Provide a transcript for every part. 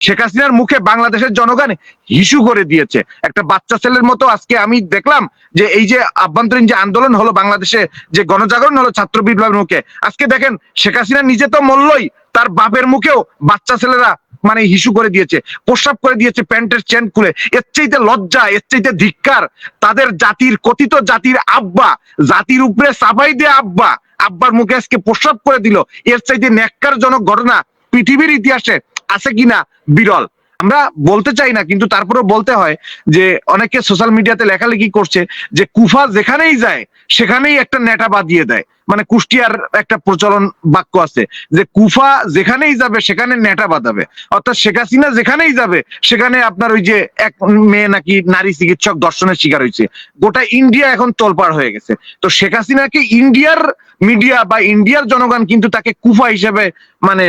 শেখ হাসিনার মুখে বাংলাদেশের জনগণ হিসু করে দিয়েছে। একটা বাচ্চা ছেলের মতো আজকে আমি দেখলাম যে এই যে আভ্যন্তরীণ যে আন্দোলন হলো বাংলাদেশে, যে গণজাগরণ হলো ছাত্র বিপ্লবের মুখে, আজকে দেখেন শেখ হাসিনা নিজে তো মরলই, তার বাপের মুখেও বাচ্চা ছেলেরা মানে হিসু করে দিয়েছে, প্রস্রাব করে দিয়েছে প্যান্টের চেন খুলে। এর চাইতে লজ্জা, এর চাইতে ধিক্কার তাদের জাতির, কথিত জাতির আব্বা, জাতির উপরে সাফাই দিয়ে আব্বা, আব্বার মুখে আজকে প্রস্রাব করে দিল। এর চাইতে ন্যাক্কারজনক ঘটনা পৃথিবীর ইতিহাসে আছে কিনা বিরল। আমরা বলতে চাই না, কিন্তু তারপরেও বলতে হয় যে অনেকে সোশ্যাল মিডিয়াতে লেখালেখি করছে যে কুফা যেখানেই যায়, সেখানেই একটা নেটা বাঁধিয়ে দেয়। মানে কুষ্টিয়ার একটা প্রচলন বাক্য আছে যে কুফা যেখানেই যাবে, সেখানে নেটা বাঁধাবে। অর্থাৎ শেখ হাসিনা যেখানেই যাবে, সেখানে আপনার ওই যে এক মেয়ে নাকি নারী চিকিৎসক দর্শনের শিকার হয়েছে। গোটা ইন্ডিয়া এখন তোলপাড় হয়ে গেছে। তো শেখ হাসিনাকে ইন্ডিয়ার মিডিয়া বা ইন্ডিয়ার জনগণ কিন্তু তাকে কুফা হিসেবে মানে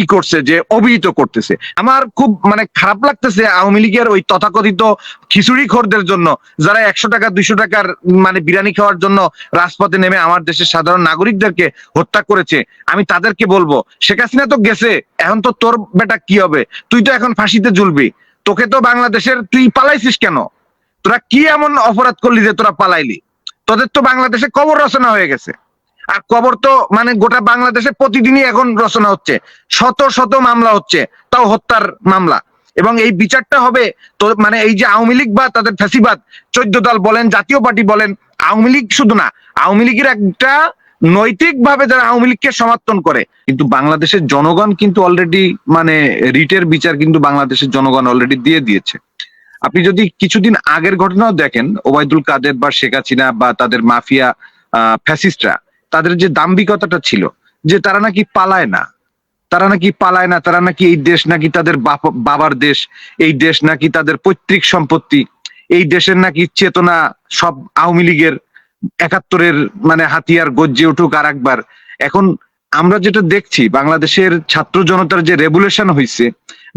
ই করছে যে অভিহিত করতেছে। আমার খুব মানে খারাপ লাগতেছে আওয়ামী লীগের ওই তথাকথিত খিচুড়ি খোরদের জন্য, যারা একশো টাকা, দুইশো টাকার মানে বিরিয়ানি খাওয়ার জন্য রাজপথে নেমে আমার দেশের সাধারণ নাগরিকদেরকে হত্যা করেছে। আমি তাদেরকে বলব, শেখ হাসিনা তো গেছে, এখন তো তোর বেটা কি হবে? তুই তো এখন ফাঁসিতে ঝুলবি। তোকে তো বাংলাদেশের, তুই পালাইছিস কেন? তোরা কি এমন অপরাধ করলি যে তোরা পালাইলি? তোদের তো বাংলাদেশে কবর রচনা হয়ে গেছে। আর কবর তো মানে গোটা বাংলাদেশে প্রতিদিনই এখন রচনা হচ্ছে। শত শত মামলা হচ্ছে, তাও হত্যার মামলা। এবং এই বিচারটা হবে তো মানে এই যে আওয়ামী লীগ বা তাদের ফ্যাসিবাদ, চোদ্দ দল বলেন, জাতীয় পার্টি বলেন, আওয়ামী লীগ শুধু না, আওয়ামী লীগের একটা নৈতিক ভাবে যারা আওয়ামী লীগকে সমর্থন করে, কিন্তু বাংলাদেশের জনগণ কিন্তু অলরেডি মানে রিটের বিচার কিন্তু বাংলাদেশের জনগণ অলরেডি দিয়ে দিয়েছে। আপনি যদি কিছুদিন আগের ঘটনাও দেখেন, ওবায়দুল কাদের বা শেখ হাসিনা বা তাদের মাফিয়া ফ্যাসিস্টরা তাদের যে দাম্ভিকতাটা ছিল, যে তারা নাকি পালায় না। তারা নাকি পালায় না, তারা নাকি এই দেশ নাকি তাদের বাবার দেশ, এই দেশ নাকি তাদের পৈতৃক সম্পত্তি, এই দেশের নাকি চেতনা সব আওয়ামী লীগের একাত্তরের মানে হাতিয়ার গজ্জে উঠুক আর একবার এখন আমরা যেটা দেখছি, বাংলাদেশের ছাত্র জনতার যে রেভুলেশন হয়েছে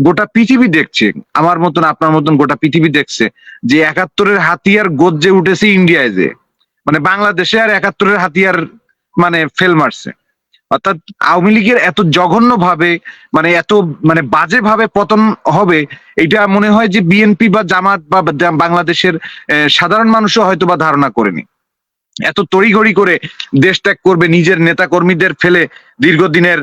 গোটা পৃথিবী দেখছে, আমার মতন আপনার মতন গোটা পৃথিবী দেখছে, যে একাত্তরের হাতিয়ার গজ্জে উঠেছে ইন্ডিয়ায় যে। মানে বাংলাদেশে আর একাত্তরের হাতিয়ার মানে ফেল মারছে। অর্থাৎ আওয়ামী লীগের এত জঘন্য ভাবে মানে এত মানে বাজে ভাবে পতন হবে এটা মনে হয় যে বিএনপি বা জামাত বা বাংলাদেশের সাধারণ মানুষও হয়তো বা ধারণা করেনি। এত তড়িঘড়ি করে দেশ ত্যাগ করবে নিজের নেতা কর্মীদের ফেলে, দীর্ঘদিনের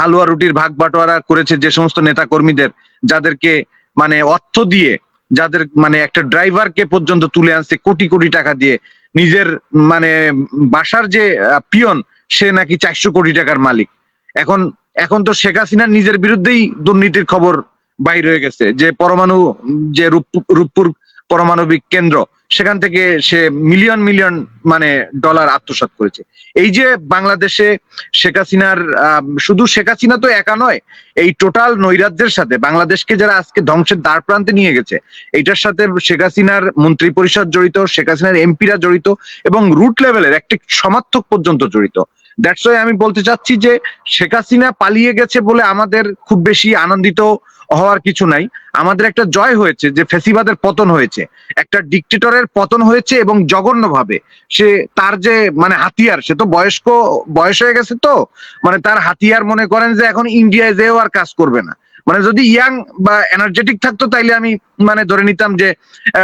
হালুয়া রুটির ভাগ বাটোয়ারা করেছে যে সমস্ত নেতা কর্মীদের যাদেরকে মানে অর্থ দিয়ে, যাদের মানে একটা ড্রাইভারকে পর্যন্ত তুলে আনছে কোটি কোটি টাকা দিয়ে নিজের মানে বাসার যে পিয়ন, সে নাকি চারশো কোটি টাকার মালিক। এখন এখন তো শেখ হাসিনার নিজের বিরুদ্ধেই দুর্নীতির খবর বাইর হয়ে গেছে, যে পরমাণু, যে রূপপুর রূপপুর পারমাণবিক কেন্দ্র সেখান থেকে সে মিলিয়ন মিলিয়ন মানে ডলার আত্মসাৎ করেছে। এই যে বাংলাদেশে শেখ হাসিনার শুধু শেখ হাসিনা তো একা নয়, এই টোটাল নৈরাজ্যের সাথে বাংলাদেশকে যারা আজকে ধ্বংসের দ্বার প্রান্তে নিয়ে গেছে, এইটার সাথে শেখ হাসিনার মন্ত্রী পরিষদ জড়িত, শেখ হাসিনার এমপিরা জড়িত এবং রুট লেভেলের একটি সমার্থক পর্যন্ত জড়িত। দ্যাটস ওয়াই আমি বলতে চাচ্ছি যে শেখ হাসিনা পালিয়ে গেছে বলে আমাদের খুব বেশি আনন্দিত হওয়ার কিছু নাই। আমাদের একটা জয় হয়েছে যে ফেসিবাদের পতন হয়েছে। একটা ডিকটেটরের পতন হয়েছে এবং জঘন্যভাবে। সে তার যে মানে হাতিয়ার, সে তো বয়স্ক, বয়স হয়ে গেছে তো। মানে তার হাতিয়ার মনে করেন যে এখন ইন্ডিয়ায় যেও আর কাজ করবে না। মানে যদি ইয়াং বা এনার্জেটিক থাকতো, তাইলে আমি মানে ধরে নিতাম যে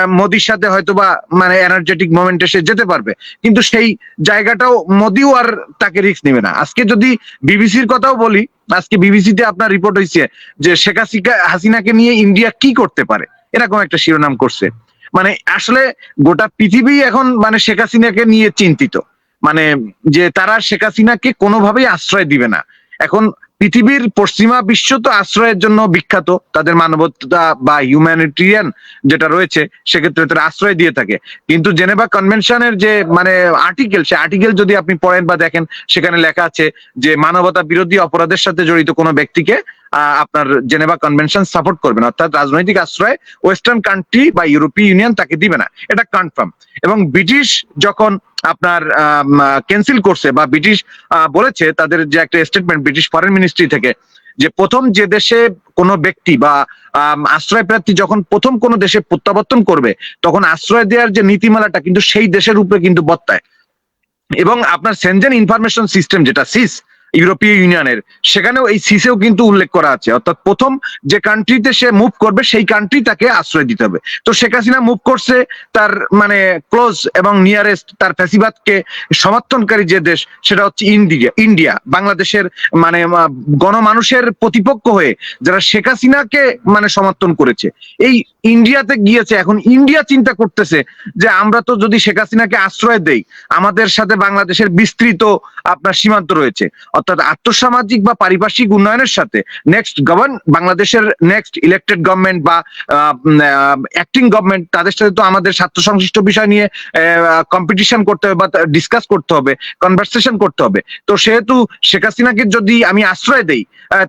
মোদির সাথে হয়তো বা মানে এনার্জেটিক মোমেন্টে সে যেতে পারবে। কিন্তু সেই জায়গাটাও মোদিও আর তাকে রিস্ক নেবে না। আজকে যদি বিবিসির কথাও বলি, আজকে বিবিসিতে আপনার রিপোর্ট হয়েছে যে, শেখ হাসিকা, হাসিনাকে নিয়ে ইন্ডিয়া কি করতে পারে? এরকম একটা শিরোনাম করছে। মানে আসলে গোটা পৃথিবী এখন মানে শেখ হাসিনাকে নিয়ে চিন্তিত। মানে যে তারা শেখ হাসিনাকে কোনোভাবেই আশ্রয় দিবে না। এখন পৃথিবীর পশ্চিমা বিশ্ব তো আশ্রয়ের জন্য বিখ্যাত, তাদের মানবতা বা হিউম্যানিটেরিয়ান যেটা রয়েছে, সেক্ষেত্রে তারা আশ্রয় দিয়ে থাকে। কিন্তু জেনেভা কনভেনশনের যে মানে আর্টিকেল সে আর্টিকেল যদি আপনি পড়েন বা দেখেন, সেখানে লেখা আছে যে, মানবতা বিরোধী অপরাধের সাথে জড়িত কোনো ব্যক্তিকে আপনার জেনেভা কনভেনশন সাপোর্ট করবে না। অর্থাৎ রাজনৈতিক আশ্রয় ওয়েস্টার্ন কান্ট্রি বা ইউরোপীয় ইউনিয়ন তাকে দিবে না। এটা কনফার্ম। এবং ব্রিটিশ যখন আপনার ক্যান্সেল করছে বা ব্রিটিশ বলেছে তাদের যে একটা স্টেটমেন্ট ব্রিটিশ ফরেন মিনিস্ট্রি থেকে, যে প্রথম যে দেশে কোনো ব্যক্তি বা আশ্রয় প্রার্থী যখন প্রথম কোনো দেশে প্রত্যাবর্তন করবে, তখন আশ্রয় দেওয়ার যে নীতিমালাটা কিন্তু সেই দেশের উপরে কিন্তু বর্তায়। এবং আপনার সেনজেন ইনফরমেশন সিস্টেম যেটা সিস ইউরোপীয় ইউনিয়নের। সেখানেও এই সিসেও কিন্তু উল্লেখ করা আছে। অর্থাৎ প্রথম যে কান্ট্রিতে সে মুভ করবে, সেই কান্ট্রি তাকে আশ্রয় দিতে হবে। তো শেখ হাসিনা মুভ করছে তার মানে ক্লোজ এবং নিয়ারেস্ট তার ফ্যাসিবাদকে সমর্থনকারী যে দেশ, সেটা হচ্ছে ইন্ডিয়া ইন্ডিয়া, বাংলাদেশের মানে গণমানুষের প্রতিপক্ষ হয়ে যারা শেখ হাসিনাকে মানে সমর্থন করেছে। এই ইন্ডিয়াতে গিয়েছে। এখন ইন্ডিয়া চিন্তা করতেছে যে আমরা তো যদি শেখ হাসিনাকে আশ্রয় দেই, আমাদের সাথে বাংলাদেশের বিস্তৃত আপনার সীমান্ত রয়েছে। অর্থাৎ আর্থসামাজিক বা পারিপার্শ্বিক উন্নয়নের সাথে নেক্সট গভর্ন বাংলাদেশের নেক্সট ইলেক্টেড গভর্নমেন্ট বা অ্যাক্টিং গভর্নমেন্ট তাদের সাথে তো আমাদের স্বার্থ সংশ্লিষ্ট বিষয় নিয়ে কম্পিটিশন করতে হবে বা ডিসকাস করতে হবে কনভারসেশন করতে হবে। তো সেহেতু শেখ হাসিনাকে যদি আমি আশ্রয় দেই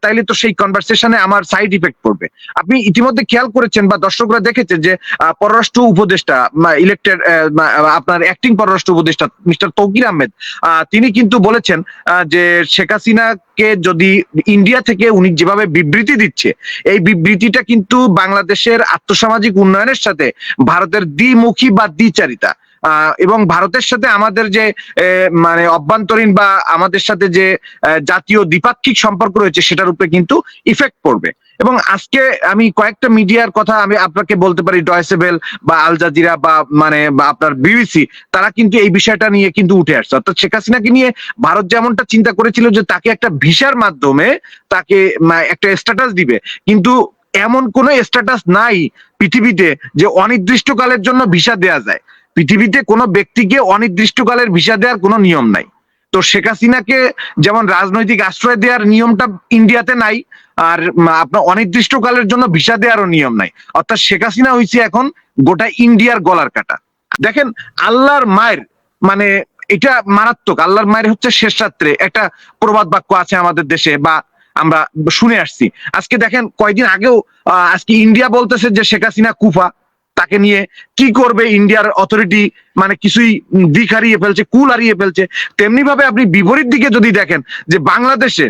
তাইলে তো সেই কনভারসেশনে আমার সাইড ইফেক্ট পড়বে। আপনি ইতিমধ্যে খেয়াল করেছেন বা দর্শকরা দেখেছেন যে পররাষ্ট্র উপদেষ্টা ইলেক্টেড আপনার অ্যাক্টিং পররাষ্ট্র উপদেষ্টা মিস্টার তৌকির আহমেদ তিনি কিন্তু বলেছেন যে শেখ হাসিনাকে যদি ইন্ডিয়া থেকে উনি যেভাবে বিবৃতি দিচ্ছে, এই বিবৃতিটা কিন্তু বাংলাদেশের আত্মসামাজিক উন্নয়নের সাথে ভারতের দ্বিমুখী বা দ্বিচারিতা। এবং ভারতের সাথে আমাদের যে মানে অভ্যন্তরীণ বা আমাদের সাথে যে জাতীয় দ্বিপাক্ষিক সম্পর্ক রয়েছে সেটার উপরে কিন্তু ইফেক্ট পড়বে। এবং আজকে আমি কয়েকটা মিডিয়ার কথা আমি আপনাকে বলতে পারি ডয়েসেবেল বা আল জাজিরা বা মানে আপনার বিবিসি তারা কিন্তু এই বিষয়টা নিয়ে কিন্তু উঠে আসছে। অর্থাৎ শেখ হাসিনাকে নিয়ে ভারত যেমনটা চিন্তা করেছিল যে তাকে একটা ভিসার মাধ্যমে তাকে একটা স্ট্যাটাস দিবে, কিন্তু এমন কোন স্ট্যাটাস নাই পৃথিবীতে যে অনির্দিষ্টকালের জন্য ভিসা দেয়া যায়। পৃথিবীতে কোনো ব্যক্তিকে অনির্দিষ্টকালের ভিসা দেওয়ার কোনো নিয়ম নাই। তো শেখ হাসিনাকে যেমন রাজনৈতিক আশ্রয় দেওয়ার নিয়মটা ইন্ডিয়াতে নাই, আর আপনার অনির্দিষ্টকালের জন্য ভিসা দেওয়ারও নিয়ম নাই। অর্থাৎ শেখ হাসিনা হয়েছে এখন গোটা ইন্ডিয়ার গলার কাটা। দেখেন, আল্লাহর মায়ের মানে এটা মারাত্মক। আল্লাহর মায়ের হচ্ছে শেষ রাত্রে। একটা প্রবাদ বাক্য আছে আমাদের দেশে বা আমরা শুনে আসছি। আজকে দেখেন, কয়দিন আগেও আজকে ইন্ডিয়া বলতেছে যে শেখ হাসিনা কুফা। তাকে নিয়ে কি করবে ইন্ডিয়ার অথরিটি মানে কিছুই দিক হারিয়ে ফেলছে, কুল হারিয়ে ফেলছে। তেমনি ভাবে আপনি বিপরীত দিকে যদি দেখেন, যে বাংলাদেশে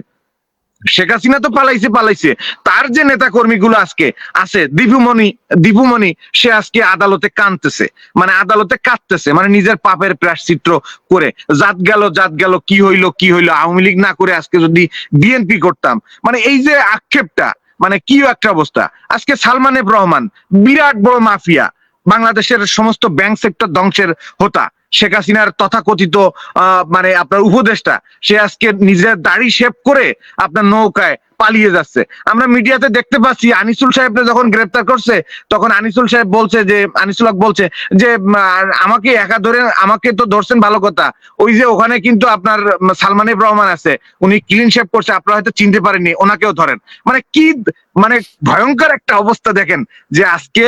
শেখ হাসিনা তো পালাইছে পালাইছে। তার যে নেতা কর্মীগুলো আজকে আছে, দীপুমণি দীপুমণি, সে আজকে আদালতে কাঁদতেছে। মানে আদালতে কাঁদতেছে মানে নিজের পাপের প্রায়শ্চিত্র করে। জাত গেল জাত গেল, কি হইল কি হইল, আওয়ামী লীগ না করে আজকে যদি বিএনপি করতাম। মানে এই যে আক্ষেপটা মানে কি একটা অবস্থা? আজকে সালমান রহমান, বিরাট বড় মাফিয়া, বাংলাদেশের সমস্ত ব্যাংক সেক্টর ধ্বংসের হোতা। শেখ হাসিনার তথাকথিত মানে আপনার উপদেষ্টা, সে আজকে নিজের দাড়ি শেভ করে আপনার নৌকায় পালিয়ে যাচ্ছে। আমরা মিডিয়াতে দেখতে পাচ্ছি, আনিসুল সাহেবকে যখন গ্রেপ্তার করছে, তখন আনিসুল সাহেব বলছে যে, আনিসুল হক বলছে যে আমাকে একা ধরে, আমাকে তো ধরছেন ভালো কথা। ওই যে ওখানে কিন্তু আপনার সালমান রহমান আছে, উনি ক্লিন শেভ করছে, আপনারা হয়তো চিনতে পারেননি, ওনাকেও ধরেন। মানে কি মানে ভয়ঙ্কর একটা অবস্থা দেখেন যে আজকে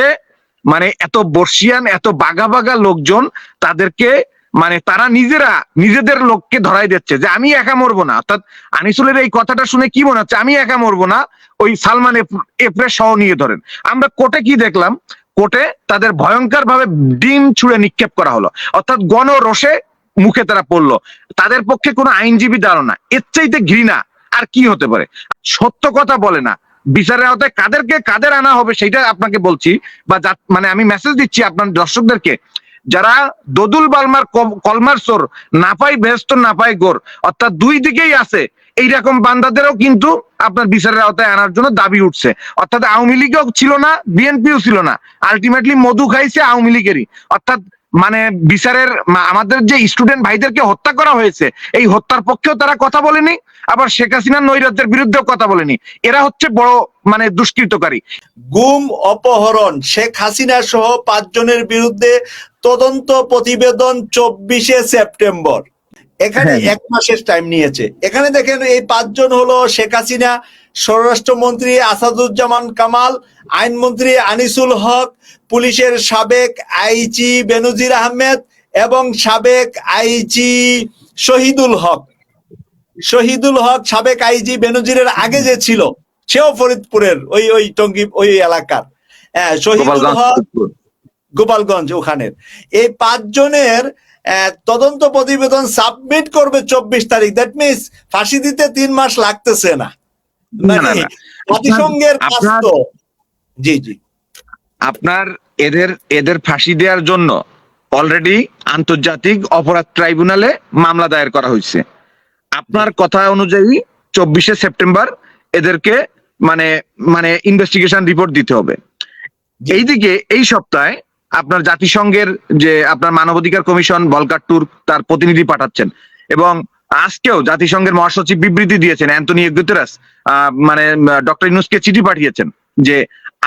মানে এত বর্ষিয়ান, এত বাগা বাগা লোকজন তাদেরকে মানে তারা নিজেরা, নিজেদের লোককে ধরাই দিচ্ছে যে আমি একা মরবো না। অর্থাৎ আনিসুলের এই কথাটা শুনে কি মনে হচ্ছে? আমি একা মরবো না, ওই সালমান এফরে সহ নিয়ে ধরেন। আমরা কোটে কি দেখলাম? কোটে তাদের ভয়ঙ্কর ভাবে ডিম ছুঁড়ে নিক্ষেপ করা হলো। অর্থাৎ গণ রোষে মুখে তারা পড়ল। তাদের পক্ষে কোনো আইনজীবী দাঁড়ানো না। এর চাইতে ঘৃণা। আর কি হতে পারে? সত্য কথা বলে না। বিচারের আওতায় কাদেরকে কাদের আনা হবে সেটা আপনাকে বলছি বা মানে আমি মেসেজ দিচ্ছি আপনার দর্শকদেরকে। যারা দদুল বালমার কলমার সোর না নাপাই বেহস্ত, নাপাই গোর, অর্থাৎ দুই দিকেই আছে, এইরকম বান্দাদেরও কিন্তু আপনার বিচারের আওতায় আনার জন্য দাবি উঠছে। অর্থাৎ আওয়ামী লীগও ছিল না, বিএনপিও ছিল না। আলটিমেটলি মধু খাইছে আওয়ামী লীগেরই। অর্থাৎ মানে বিচারের আমাদের যে স্টুডেন্ট ভাইদেরকে হত্যা করা হয়েছে, এই হত্যার পক্ষেও তারা কথা বলেনি, আবার শেখ হাসিনার নৈরাজ্যের বিরুদ্ধেও কথা বলেনি। এরা হচ্ছে বড় মানে দুষ্কৃতকারী। গুম, অপহরণ, শেখ হাসিনা সহ পাঁচজনের বিরুদ্ধে তদন্ত প্রতিবেদন চব্বিশে সেপ্টেম্বর। এখানে হ্যাঁ। এক মাসের টাইম নিয়েছে। এখানে দেখেন এই পাঁচজন হলো শেখ হাসিনা স্বরাষ্ট্রমন্ত্রী আসাদুজ্জামান কামাল আইনমন্ত্রী আনিসুল হক পুলিশের সাবেক আইজি বেনজির আহমেদ এবং সাবেক আইজি শহীদুল হক। শহীদুল হক সাবেক আইজি বেনজিরের আগে যে ছিল সেও ফরিদপুরের ওই ওই টঙ্গী ওই এলাকার। হ্যাঁ শহীদুল হক গোপালগঞ্জ ওখানের। এই পাঁচজনের আহ, তদন্ত প্রতিবেদন সাবমিট করবে চব্বিশ তারিখ। দ্যাট মিনস ফাঁসি দিতে তিন মাস লাগতেছে না। মানে। জাতিসংঘের জি জি। আপনার এদের এদের ফাঁসি দেওয়ার জন্য অলরেডি আন্তর্জাতিক অপরাধ ট্রাইব্যুনালে মামলা দায়ের করা হয়েছে। আপনার কথা অনুযায়ী চব্বিশে সেপ্টেম্বর এদেরকে মানে মানে ইনভেস্টিগেশন রিপোর্ট দিতে হবে। এইদিকে এই সপ্তাহে আপনার জাতিসংঘের যে আপনার মানবাধিকার কমিশন বলকার বলকাট্টুর তার প্রতিনিধি পাঠাচ্ছেন। এবং আজকেও জাতিসংঘের মহাসচিব বিবৃতি দিয়েছেন, অ্যান্টনি গুতেরাস মানে ডক্টর ইনুসকে চিঠি পাঠিয়েছেন যে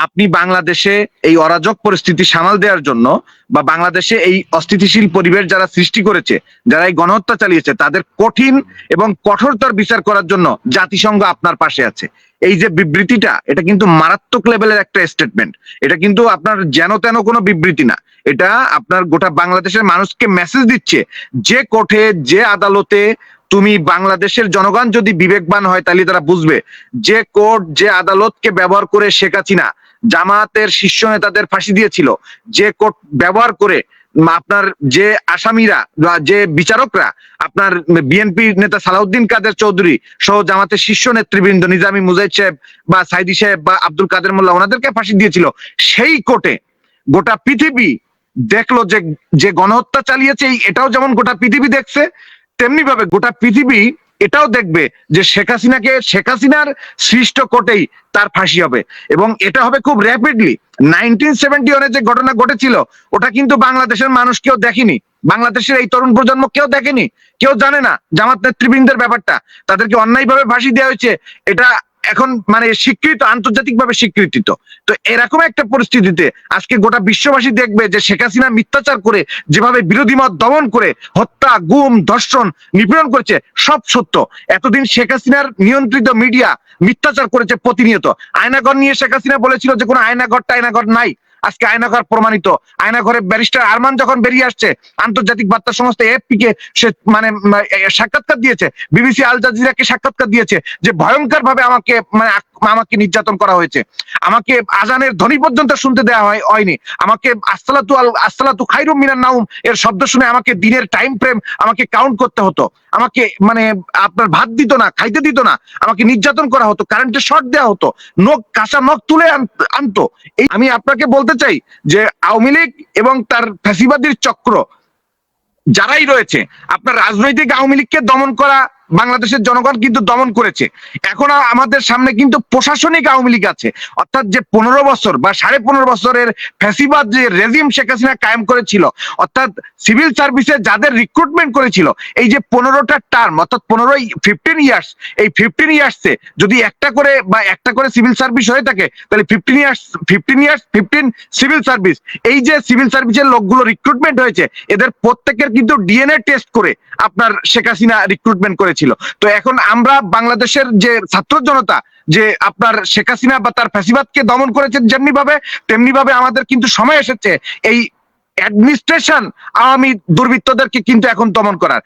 আপনি বাংলাদেশে এই অরাজক পরিস্থিতি সামাল দেওয়ার জন্য বা বাংলাদেশে এই অস্থিতিশীল পরিবেশ যারা সৃষ্টি করেছে, যারা এই গণহত্যা চালিয়েছে, তাদের কঠিন এবং কঠোরতার বিচার করার জন্য জাতিসংঘ আপনার পাশে আছে। এই যে বিবৃতিটা, এটা কিন্তু মারাত্মক লেভেলের একটা স্টেটমেন্ট এটা কিন্তু আপনার যেন তেন কোনো বিবৃতি না। এটা আপনার গোটা বাংলাদেশের মানুষকে মেসেজ দিচ্ছে যে কোর্টে, যে আদালতে তুমি বাংলাদেশের জনগণ যদি বিবেকবান হয়, তাহলে তারা বুঝবে যে কোর্ট, যে আদালতকে ব্যবহার করে শেখ হাসিনা জামাতের শীর্ষ নেতাদের ফাঁসি দিয়েছিল। যে কোর্ট ব্যবহার করে আপনার যে আসামিরা বা যে বিচারকরা আপনার বিএনপি নেতা সালাউদ্দিন কাদের চৌধুরী সহ জামাতের শীর্ষ নেতৃবৃন্দ নিজামী মুজাহিদ সাহেব বা সাইদি সাহেব বা আব্দুল কাদের মোল্লা ওনাদেরকে ফাঁসি দিয়েছিল। সেই কোর্টে গোটা পৃথিবী দেখল যে যে গণহত্যা চালিয়েছে এটাও যেমন গোটা পৃথিবী দেখছে তেমনি ভাবে গোটা পৃথিবী এটাও দেখবে যে শেখ হাসিনাকে, শেখ হাসিনার সৃষ্ট কোটেই তার ফাঁসি হবে। এবং এটা হবে খুব র্যাপিডলি নাইনটিন সেভেন্টি ওয়ানের যে ঘটনা ঘটেছিল, ওটা কিন্তু বাংলাদেশের মানুষ কেউ দেখেনি। বাংলাদেশের এই তরুণ প্রজন্ম কেউ দেখেনি। কেউ জানে না জামাত নেতৃবৃন্দের ব্যাপারটা। তাদেরকে অন্যায়ভাবে ফাঁসি দেওয়া হয়েছে। এটা এখন মানে স্বীকৃত, আন্তর্জাতিকভাবে স্বীকৃত তো এরকম একটা পরিস্থিতিতে আজকে গোটা বিশ্ববাসী দেখবে যে শেখ হাসিনা মিথ্যাচার করে, যেভাবে বিরোধী মত দমন করে, হত্যা, গুম, ধর্ষণ, নিপীড়ন করেছে, সব সত্য। এতদিন শেখ হাসিনার নিয়ন্ত্রিত মিডিয়া মিথ্যাচার করেছে প্রতিনিয়ত। আয়নাঘর নিয়ে শেখ হাসিনা বলেছিল যে কোনো আয়নাঘরটা আয়নাঘর নাই। আজকে আয়নাঘর প্রমাণিত। আয়নাঘরে ব্যারিস্টার আরমান যখন বেরিয়ে আসছে, আন্তর্জাতিক বার্তা সংস্থা এফপি কে সে মানে সাক্ষাৎকার দিয়েছে। বিবিসি আল জাজিরাকে সাক্ষাৎকার দিয়েছে যে ভয়ঙ্কর ভাবে আমাকে মানে আমাকে নির্যাতন করা হয়েছে। আমাকে আজানের ধ্বনি পর্যন্ত শুনতে দেওয়া হয়, হয়নি। আমাকে আসসালাতু আল, আসসালাতু খাইরুম মিনান নাউম এর শব্দ শুনে আমাকে দিনের টাইম ফ্রেম আমাকে কাউন্ট করতে হতো। আমাকে মানে আপনার ভাত দিত না, খাইতে দিত না। আমাকে নির্যাতন করা হতো কারেন্টের শর্ট দেওয়া হতো, নখ, কাঁচা নখ তুলে আনতো। এই আমি আপনাকে বলতে চাই যে আওয়ামী লীগ এবং তার ফ্যাসিবাদীর চক্র যারাই রয়েছে, আপনার রাজনৈতিক আওয়ামী লীগকে দমন করা বাংলাদেশের জনগণ কিন্তু দমন করেছে। এখন আমাদের সামনে কিন্তু প্রশাসনিক আওয়ামী লীগ আছে। অর্থাৎ যে পনেরো বছর বা সাড়ে পনেরো বছরের ফ্যাসিবাদ যে রেজিম শেখ হাসিনা কায়েম করেছিল, অর্থাৎ সিভিল সার্ভিসে যাদের রিক্রুটমেন্ট করেছিল, এই যে পনেরোটা টার্ম অর্থাৎ পনেরোই ফিফটিন ইয়ার্স এই ফিফটিন ইয়ার্সে যদি একটা করে বা একটা করে সিভিল সার্ভিস হয়ে থাকে, তাহলে fifteen years fifteen years fifteen civil service এই যে সিভিল সার্ভিসের লোকগুলো রিক্রুটমেন্ট হয়েছে, এদের প্রত্যেকের কিন্তু ডিএনএ টেস্ট করে আপনার শেখ হাসিনা রিক্রুটমেন্ট করেছিল তো এখন আমরা বাংলাদেশের যে ছাত্র জনতা, যে আপনার শেখ হাসিনা বা তার ফ্যাসিবাদকে দমন করেছেন যেমনি ভাবে তেমনি ভাবে আমাদের কিন্তু সময় এসেছে এই অ্যাডমিনিস্ট্রেশন আওয়ামী দুর্বৃত্তদেরকে কিন্তু এখন দমন করার।